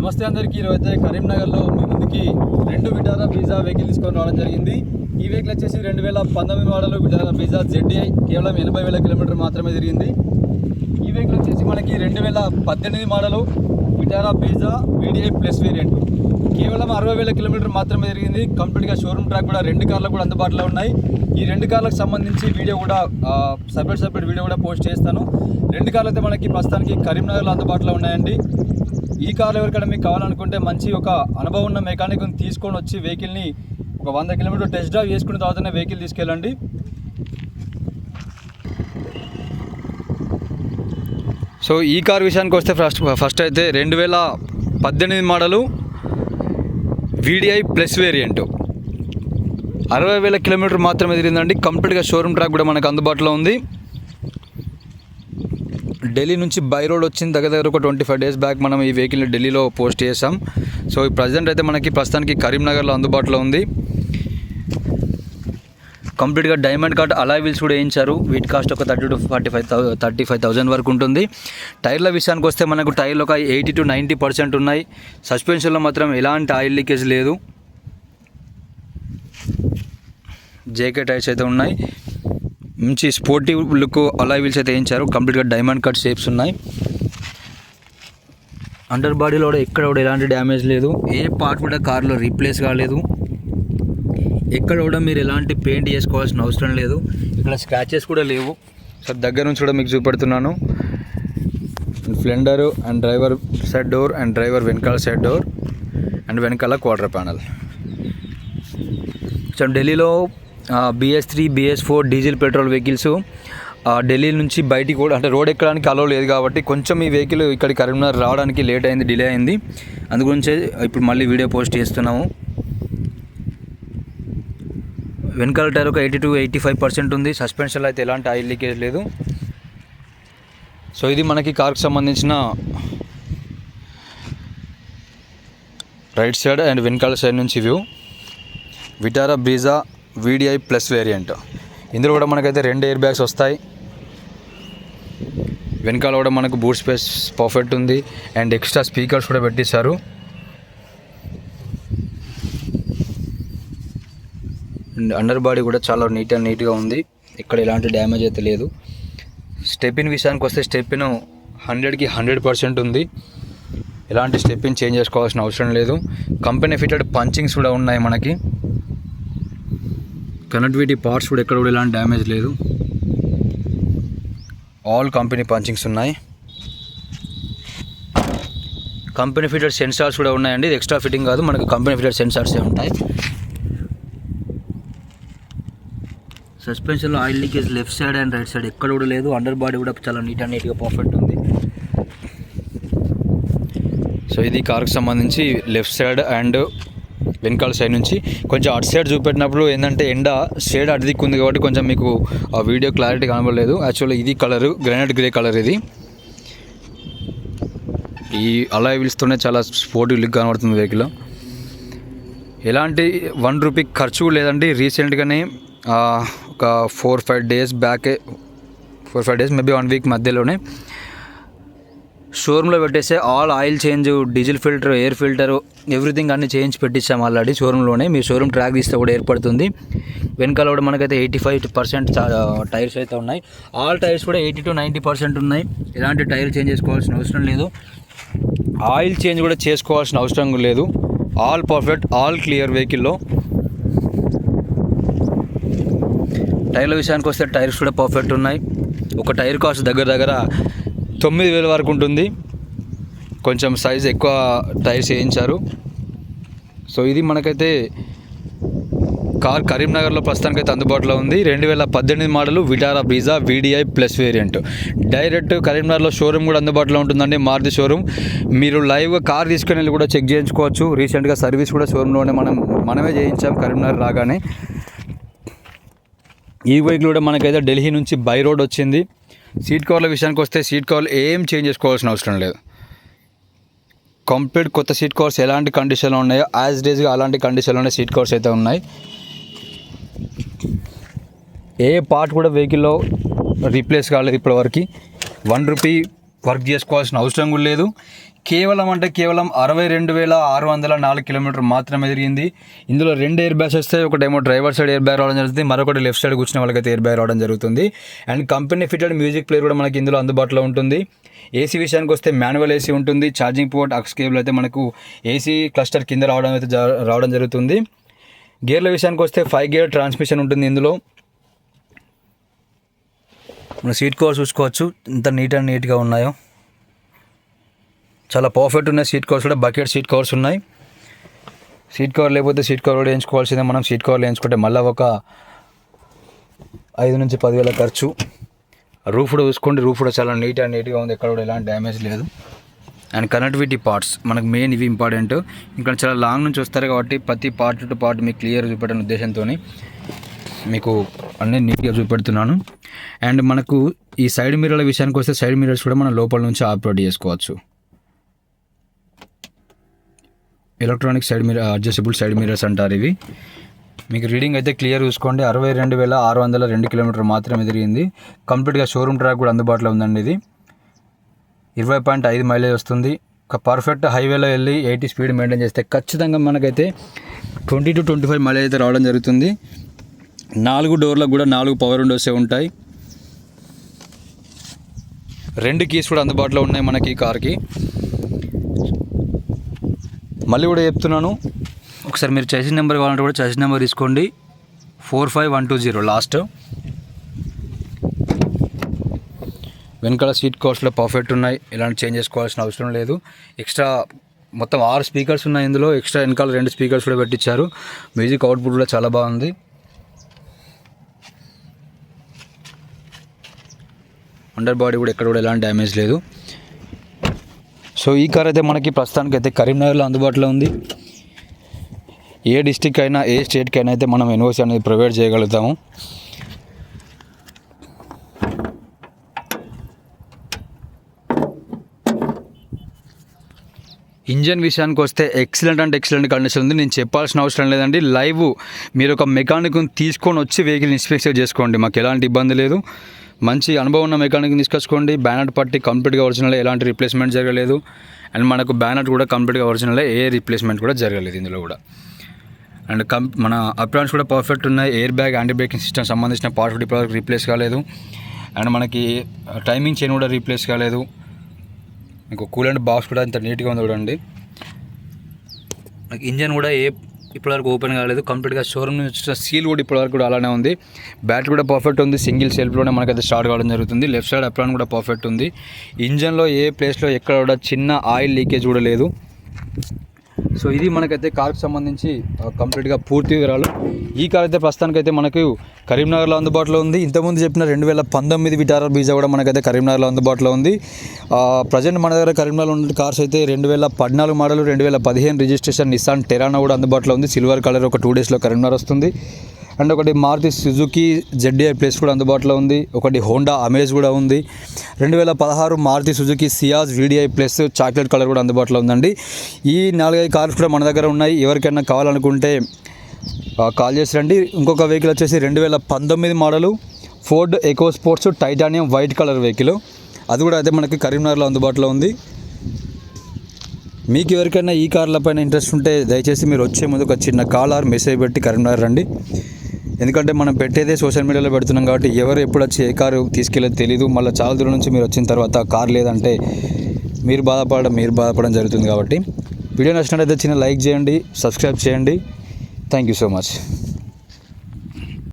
నమస్తే అందరికీ. ఈరోజు అయితే కరీంనగర్లో మీ ముందుకి రెండు విటారా పిజ్జా వెహికల్ తీసుకొని రావడం జరిగింది. ఈ వెహికల్ వచ్చేసి రెండు వేల పంతొమ్మిది మోడల్ విటారా పిజ్జా జెడ్డీఐ కేవలం ఎనభై వేల కిలోమీటర్ మాత్రమే తిరిగింది. ఈ వెహికల్ వచ్చేసి మనకి రెండు వేల పద్దెనిమిది model Vitara Brezza VDI plus variant. కేవలం అరవై వేల కిలోమీటర్ మాత్రమే తిరిగింది. కంప్లీట్గా షోరూమ్ ట్రాక్ కూడా రెండు కార్లు కూడా అందుబాటులో ఉన్నాయి. ఈ రెండు కార్లకు సంబంధించి వీడియో కూడా సపరేట్ సపరేట్ వీడియో కూడా పోస్ట్ చేస్తాను. రెండు కార్లు అయితే మనకి ప్రస్తుతానికి కరీంనగర్లో అందుబాటులో ఉన్నాయండి. ఈ కార్లు ఎవరికైనా మీకు కావాలనుకుంటే మంచి ఒక అనుభవం ఉన్న మెకానిక్ని తీసుకొని వచ్చి వెహికల్ని ఒక వంద కిలోమీటర్ టెస్ట్ డ్రైవ్ చేసుకున్న తర్వాతనే వెహికల్ తీసుకెళ్ళండి. సో ఈ కార్ విషయానికి వస్తే ఫస్ట్ ఫస్ట్ అయితే రెండు వేల పద్దెనిమిది మోడలు వీడిఐ ప్లస్ వేరియంట్ అరవై వేల కిలోమీటర్ మాత్రమే తిరిగిందండి. కంప్లీట్గా షోరూమ్ ట్రాక్ కూడా మనకు అందుబాటులో ఉంది. ఢిల్లీ నుంచి బై రోడ్ వచ్చిన దగ్గర దగ్గర ఒక ట్వంటీ ఫైవ్ డేస్ బ్యాక్ మనం ఈ వెహికల్ని ఢిల్లీలో పోస్ట్ చేసాం. సో ఈ ప్రజెంట్ అయితే మనకి ప్రస్తుతానికి కరీంనగర్లో అందుబాటులో ఉంది. కంప్లీట్గా డైమండ్ కట్ అలాయ్ వీల్స్ కూడా వేయించారు. వీట్ కాస్ట్ ఒక thirty to forty five thirty five thousand వరకు ఉంటుంది. టైర్ల విషయానికి వస్తే మనకు టైర్లు ఒక ఎయిటీ టు నైంటీ పర్సెంట్ ఉన్నాయి. సస్పెన్షన్లో మాత్రం ఎలాంటి ఆయిల్ లీకేజ్ లేదు. జేకే టైర్స్ అయితే ఉన్నాయి. మంచి స్పోర్టివ్ లుక్ అలాయ్ వీల్స్ అయితే వేయించారు. కంప్లీట్గా డైమండ్ కట్ షేప్స్ ఉన్నాయి. అండర్ బాడీలో కూడా ఎక్కడ కూడా ఎలాంటి డ్యామేజ్ లేదు. ఏ పార్ట్ కూడా కార్లో రీప్లేస్ కాలేదు. ఎక్కడ కూడా మీరు ఎలాంటి పెయింట్ చేసుకోవాల్సిన అవసరం లేదు. ఇక్కడ స్క్రాచెస్ కూడా లేవు. సార్ దగ్గర నుంచి కూడా మీకు చూపెడుతున్నాను. Fender and driver side door and driver వెనకాల సైడ్ డోర్ అండ్ వెనకాల క్వార్టర్ ప్యానల్ సో ఢిల్లీలో BS three BS four diesel petrol vehicles Delhi నుంచి బయటికి కూడా అంటే రోడ్ ఎక్కడానికి అలో లేదు కాబట్టి కొంచెం ఈ వెహికల్ ఇక్కడ కరీంనగర్ రావడానికి లేట్ అయింది డిలే అయింది. అందుగురించే ఇప్పుడు మళ్ళీ వీడియో పోస్ట్ చేస్తున్నాము. వెనకాల టైర్ ఒక eighty to eighty five percent ఉంది సస్పెన్షన్లో అయితే ఎలాంటి ఆయిల్ లీకేజ్ లేదు. సో ఇది మనకి కార్కి సంబంధించిన రైట్ సైడ్ అండ్ వెనకాల సైడ్ నుంచి view Vitara Brezza VDI plus variant ఇందులో కూడా మనకైతే రెండు ఎయిర్ బ్యాగ్స్ వస్తాయి. వెనకాల కూడా మనకు బూట్ స్పేస్ పర్ఫెక్ట్ ఉంది. అండ్ ఎక్స్ట్రా స్పీకర్స్ కూడా పెట్టిస్తారు. అండ్ అండర్ బాడీ కూడా చాలా నీట్ అండ్ నీట్గా ఉంది. ఇక్కడ ఎలాంటి డ్యామేజ్ అయితే లేదు. స్టెపిన్ విషయానికి వస్తే స్టెప్పిన్ హండ్రెడ్కి హండ్రెడ్ పర్సెంట్ ఉంది. ఎలాంటి స్టెపిన్ చేంజ్ చేసుకోవాల్సిన అవసరం లేదు. కంపెనీ ఫిటెడ్ పంచింగ్స్ కూడా ఉన్నాయి మనకి. కనెక్టివిటీ పార్ట్స్ కూడా ఎక్కడ కూడా ఎలాంటి డ్యామేజ్ లేదు. ఆల్ కంపెనీ పంచింగ్స్ ఉన్నాయి. కంపెనీ ఫిటెడ్ సెన్సార్స్ కూడా ఉన్నాయండి. ఇది ఎక్స్ట్రా ఫిట్టింగ్ కాదు. మనకు కంపెనీ ఫిటెడ్ సెన్సార్సే ఉంటాయి. సస్పెన్షన్లో oil leakage left side and right side ఎక్కడ కూడా లేదు. అండర్ బాడీ కూడా చాలా నీట్ అండ్ నీట్గా పర్ఫెక్ట్ ఉంది. సో ఇది కార్కి సంబంధించి లెఫ్ట్ సైడ్ అండ్ వెనకాల సైడ్ నుంచి. కొంచెం అటు సైడ్ చూపెట్టినప్పుడు ఏంటంటే ఎండ షేడ్ అటు దిక్కు ఉంది కాబట్టి కొంచెం మీకు ఆ వీడియో క్లారిటీ కనబడలేదు. యాక్చువల్లీ ఇది కలర్ గ్రానైట్ గ్రే కలర్ ఇది. ఈ అలాయ్ వీల్స్తోనే చాలా స్పోర్టివ్ లుక్ కనబడుతుంది వెహికల్ ఎలాంటి వన్ రూపీ ఖర్చు కూడా లేదండి రీసెంట్గానే ఒక four five days బ్యాకే four five days maybe one week మధ్యలోనే షోరూంలో పెట్టేస్తే all oil change diesel filter air filter everything అన్ని చేంజ్ పెట్టించాం ఆల్రెడీ షోరూంలోనే. మీ షోరూమ్ ట్రాక్ తీస్తే కూడా ఏర్పడుతుంది. వెనకాల కూడా మనకైతే ఎయిటీ ఫైవ్ పర్సెంట్ టైర్స్ అయితే ఉన్నాయి. ఆల్ టైర్స్ కూడా ఎయిటీ టు నైంటీ పర్సెంట్ ఉన్నాయి. ఎలాంటి టైర్ చేంజ్ చేసుకోవాల్సిన అవసరం లేదు. ఆయిల్ చేంజ్ కూడా చేసుకోవాల్సిన అవసరం లేదు. ఆల్ పర్ఫెక్ట్ ఆల్ క్లియర్ వెహికల్లో. టైర్ల విషయానికి వస్తే టైర్స్ కూడా పర్ఫెక్ట్ ఉన్నాయి. ఒక టైర్ కాస్ట్ దగ్గర దగ్గర తొమ్మిది వేల వరకు ఉంటుంది. కొంచెం సైజ్ ఎక్కువ టైర్స్ వేయించారు. సో ఇది మనకైతే కార్ కరీంనగర్లో ప్రస్తుతానికైతే అందుబాటులో ఉంది. రెండు వేల పద్దెనిమిది model Vitara Brezza VDI plus variant direct కరీంనగర్లో షోరూమ్ కూడా అందుబాటులో ఉంటుందండి మారుతి షోరూమ్ మీరు లైవ్గా కార్ తీసుకుని వెళ్ళి కూడా చెక్ చేయించుకోవచ్చు. రీసెంట్గా సర్వీస్ కూడా షోరూంలోనే మనం మనమే చేయించాం కరీంనగర్ రాగానే. ఈ వెహికల్ కూడా మనకైతే ఢిల్లీ నుంచి బై రోడ్ వచ్చింది. సీట్ కవర్ల విషయానికి వస్తే సీట్ కవర్లు ఏం చేంజ్ చేసుకోవాల్సిన అవసరం లేదు. కంప్లీట్ కొత్త సీట్ కవర్స్ ఎలాంటి కండిషన్లో ఉన్నాయో యాజ్ డేస్గా అలాంటి కండిషన్లోనే సీట్ కవర్స్ అయితే ఉన్నాయి. ఏ పార్ట్ కూడా వెహికల్లో రీప్లేస్ కాలేదు ఇప్పటివరకు. వన్ రూపీ వర్క్ చేసుకోవాల్సిన అవసరం కూడా లేదు. కేవలం అంటే కేవలం అరవై రెండు వేల ఆరు వందల నాలుగు కిలోమీటర్ మాత్రమే తిరిగింది ఇందులో రెండు ఎయిర్ బ్యాగ్స్ వస్తాయి ఒకటేమో డ్రైవర్ సైడ్ ఎయిర్ బ్యాగ్ రావడం జరుగుతుంది. మరొకటి లెఫ్ట్ సైడ్ కూర్చున్న వాళ్ళకైతే ఎయిర్ బ్యాగ్ రావడం జరుగుతుంది. And company fitted music player కూడా మనకి ఇందులో అందుబాటులో ఉంటుంది. ఏసీ విషయానికి వస్తే మాన్యువల్ ఏసీ ఉంటుంది. ఛార్జింగ్ పోర్ట్ అక్స్ కేబుల్ అయితే మనకు ఏసీ క్లస్టర్ కింద రావడం అయితే జ- రావడం జరుగుతుంది. గేర్ల విషయానికి వస్తే ఫైవ్ గేర్ ట్రాన్స్మిషన్ ఉంటుంది ఇందులో. మన సీట్ కవర్ చూసుకోవచ్చు. ఎంత నీట్ అండ్ నీట్గా ఉన్నాయో. చాలా పర్ఫెక్ట్ ఉన్నాయి. సీట్ కవర్స్ కూడా బకెట్ సీట్ కవర్స్ ఉన్నాయి. సీట్ కవర్ లేకపోతే సీట్ కవర్ కూడా వేయించుకోవాల్సిందే. మనం సీట్ కవర్లు వేయించుకుంటే మళ్ళీ ఒక ఐదు నుంచి పదివేల ఖర్చు. రూఫ్ కూడా చూసుకోండి. రూఫ్ కూడా చాలా నీట్ అండ్ నీట్గా ఉంది. ఎక్కడ కూడా ఎలాంటి డ్యామేజ్ లేదు. అండ్ కనెక్టివిటీ పార్ట్స్ మనకు మెయిన్ ఇవి ఇంపార్టెంట్ ఇక్కడ చాలా లాంగ్ నుంచి వస్తారు కాబట్టి ప్రతి పార్ట్ టు పార్ట్ మీకు క్లియర్ చూపెట్టిన ఉద్దేశంతో మీకు అన్నీ నీట్గా చూపెడుతున్నాను. అండ్ మనకు ఈ సైడ్ మిర్రర్ల విషయానికి వస్తే సైడ్ మిర్రర్స్ కూడా మనం లోపల నుంచి ఆపరేట్ చేసుకోవచ్చు. Electronic side mirror adjustable side mirrors అంటారు ఇవి. మీకు రీడింగ్ అయితే క్లియర్ చూసుకోండి. అరవై రెండు వేల ఆరు వందల రెండు కిలోమీటర్ మాత్రమే తిరిగింది. కంప్లీట్గా షోరూమ్ ట్రాక్ కూడా అందుబాటులో ఉందండి ఇది. ఇరవై పాయింట్ ఐదు మైలేజ్ వస్తుంది. ఒక పర్ఫెక్ట్ హైవేలో వెళ్ళి ఎయిటీ స్పీడ్ మెయింటైన్ చేస్తే ఖచ్చితంగా మనకైతే twenty to twenty five mileage అయితే రావడం జరుగుతుంది. నాలుగు డోర్లకు కూడా నాలుగు పవర్ విండోసే ఉంటాయి. రెండు కీస్ కూడా అందుబాటులో ఉన్నాయి మనకి ఈ కార్కి. మళ్ళీ కూడా చెప్తున్నాను. ఒకసారి మీరు చేసిన నెంబర్ కావాలంటే కూడా చేసిన నెంబర్ తీసుకోండి. Four five one two zero last. వెనకాల సీట్ కాస్ట్లో పర్ఫెక్ట్ ఉన్నాయి. ఎలాంటి చేంజ్ చేసుకోవాల్సిన అవసరం లేదు. ఎక్స్ట్రా మొత్తం ఆరు స్పీకర్స్ ఉన్నాయి ఇందులో. ఎక్స్ట్రా వెనకాల రెండు స్పీకర్స్ కూడా పెట్టించారు. మ్యూజిక్ అవుట్పుట్ కూడా చాలా బాగుంది. అండర్ బాడీ కూడా ఎక్కడ కూడా ఎలాంటి డ్యామేజ్ లేదు. సో ఈ కార్ అయితే మనకి ప్రస్తుతానికి అయితే కరీంనగర్లో అందుబాటులో ఉంది. ఏ డిస్టిక్ అయినా ఏ స్టేట్కి అయినా అయితే మనం ఎన్ఓసి అనేది ప్రొవైడ్ చేయగలుగుతాము. ఇంజన్ విషయానికి వస్తే ఎక్సలెంట్ అంటే ఎక్సలెంట్ కండిషన్ ఉంది. నేను చెప్పాల్సిన అవసరం లేదండి. లైవ్ మీరు ఒక మెకానిక్ని తీసుకొని వచ్చి వెహికల్ ఇన్స్పెక్షన్ చేసుకోండి మాకు ఎలాంటి ఇబ్బంది లేదు. మంచి అనుభవం ఉన్న మెకానిక్ తీసుకొచ్చుకోండి. బ్యానర్ పట్టి కంప్లీట్గా ఒరిజినల్ ఎలాంటి రిప్లేస్మెంట్ జరగలేదు. అండ్ మనకు బ్యానర్ కూడా కంప్లీట్గా ఒరిజినల్ ఏ రిప్లేస్మెంట్ కూడా జరగలేదు ఇందులో కూడా. అండ్ కం మన అప్రాన్స్ కూడా పర్ఫెక్ట్ ఉన్నాయి. Air bag anti braking system సంబంధించిన పార్ట్ కూడా రీప్లేస్ కాలేదు. అండ్ మనకి టైమింగ్ చైన్ కూడా రీప్లేస్ కాలేదు. మీకు కూలెంట్ బాక్స్ కూడా ఇంత నీట్గా ఉంది చూడండి. ఇంజన్ కూడా ఏ ఇప్పటివరకు ఓపెన్ కాలేదు. కంప్లీట్గా షోరూమ్ నుంచి వచ్చిన సీల్ కూడా ఇప్పటివరకు కూడా అలానే ఉంది. బ్యాటరీ కూడా పర్ఫెక్ట్ ఉంది. సింగిల్ సెల్ఫ్లోనే మనకైతే స్టార్ట్ కావడం జరుగుతుంది. లెఫ్ట్ సైడ్ అప్లాన్ కూడా పర్ఫెక్ట్ ఉంది. ఇంజన్లో ఏ ప్లేస్లో ఎక్కడ కూడా చిన్న ఆయిల్ లీకేజ్ కూడా లేదు. సో ఇది మనకైతే కార్కి సంబంధించి కంప్లీట్గా పూర్తి వివరాలు. ఈ కార్ అయితే ప్రస్తుతానికైతే మనకు కరీంనగర్లో అందుబాటులో ఉంది. ఇంతకుముందు చెప్పిన రెండు వేల పంతొమ్మిది విటారా బీజా కూడా మనకైతే కరీంనగర్లో అందుబాటులో ఉంది. ప్రజెంట్ మన దగ్గర కరీంనగర్లో ఉన్న కార్స్ అయితే రెండు వేల పద్నాలుగు మోడల్ రెండు వేల పదిహేను రిజిస్ట్రేషన్ నిస్సాన్ టెరానా కూడా అందుబాటులో ఉంది. సిల్వర్ కలర్ ఒక టూ డేస్లో కరీంనగర్ వస్తుంది. అండ్ ఒకటి మారుతి సుజుకి జెడ్డీఐ ప్లేస్ కూడా అందుబాటులో ఉంది. ఒకటి హోండా అమేజ్ కూడా ఉంది. రెండు వేల పదహారు Maruti Suzuki Ciaz VDI plus chocolate colour కూడా అందుబాటులో ఉందండి. ఈ నాలుగైదు కార్స్ కూడా మన దగ్గర ఉన్నాయి. ఎవరికైనా కావాలనుకుంటే కాల్ చేసి రండి. ఇంకొక వెహికల్ వచ్చేసి రెండు వేల పంతొమ్మిది model Ford Eco Sports titanium white colour vehicle. అది కూడా అయితే మనకి కరీంనగర్లో అందుబాటులో ఉంది. మీకు ఎవరికైనా ఈ కార్ల పైన ఇంట్రెస్ట్ ఉంటే దయచేసి మీరు వచ్చే ముందు ఒక చిన్న కాల్ ఆర్ మెసేజ్ పెట్టి కరీంనగర్ రండి. ఎందుకంటే మనం పెట్టేదే సోషల్ మీడియాలో పెడుతున్నాం కాబట్టి ఎవరు ఎప్పుడు వచ్చి ఏ కారు తీసుకెళ్ళేది తెలియదు మళ్ళీ చాలా దూరం నుంచి మీరు వచ్చిన తర్వాత కార్ లేదంటే మీరు బాధపడడం మీరు బాధపడడం జరుగుతుంది కాబట్టి వీడియో నచ్చినట్లయితే చిన్న లైక్ చేయండి సబ్స్క్రైబ్ చేయండి. Thank you so much